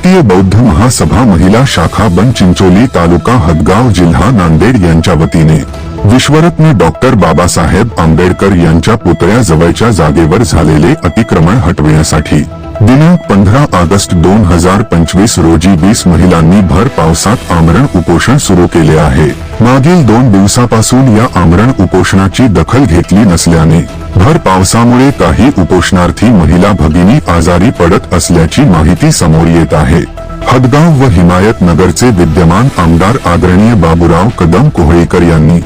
भारतीय बौद्ध महासभा महिला शाखा बन चिंचोली तालुका हदगाव जिल्हा नांदेड यांच्या वतीने. विश्वरत्न डॉक्टर बाबासाहेब आंबेडकर यांच्या पुतळ्याजवळच्या जागेवर झालेले अतिक्रमण हटविण्यासाठी. दिनांक पंधरा ऑगस्ट दोन हजार पंचवीस रोजी वीस महिलांनी भर पावसात आमरण उपोषण सुरू केले आहे. मागील दोन दिवसापासून या आमरण उपोषणाची दखल घेतली नसल्याने भर पावसामुळे काही उपोषणार्थी महिला भगिनी आजारी पडत असल्याची माहिती समोर येत आहे. हदगाव व हिमायत नगरचे विद्यमान आमदार आदरणीय बाबुराव कदम कोहळीकर यांनी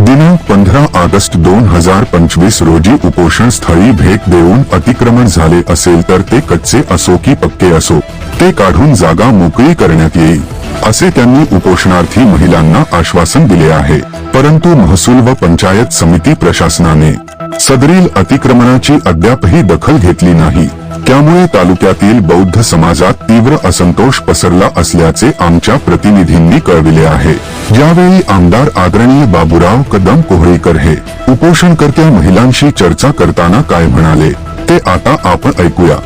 दिनांक ऑगस्ट दोन हजार पंचवीस रोजी उपोषण स्थळी भेट देऊन अतिक्रमण झाले असेल तर ते कच्चे असो की पक्के असो ते काढून जागा मोकळी करण्यात येईल असे त्यांनी उपोषणार्थी महिलांना आश्वासन दिले आहे. परंतु महसूल व पंचायत समिती प्रशासनाने सदरील अतिक्रमणाची अद्यापही दखल घेतली नाही. त्यामुळे तालुक्यातील बौद्ध समाजात तीव्र असंतोष पसरला असल्याचे आमच्या प्रतिनिधींनी कळविले आहे. यावेळी आमदार आदरणीय बाबूराव कदम कोहळीकर हे उपोषणकर्त्या महिलांशी चर्चा करताना काय म्हणाले ते आता आपण ऐकूया.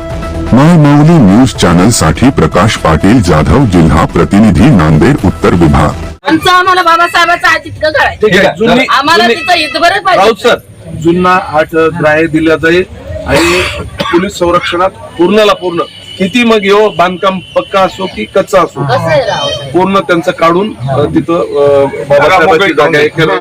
माय माऊली न्यूज चॅनलसाठी प्रकाश पाटील जाधव जिल्हा प्रतिनिधी नांदेड उत्तर विभाग. आमचं आम्हाला बाबासाहेबाचं आम्हाला तिथं राऊत पाहिजे जुन्ना आठ ग्राह्य दिला जाईल आणि पोलीस संरक्षणात पूर्णला पूर्ण. किती मग येऊ बांधकाम पक्का असो की कच्चा असो पूर्ण त्यांचं काढून तिथं बाबासाहेबांची जागा केलं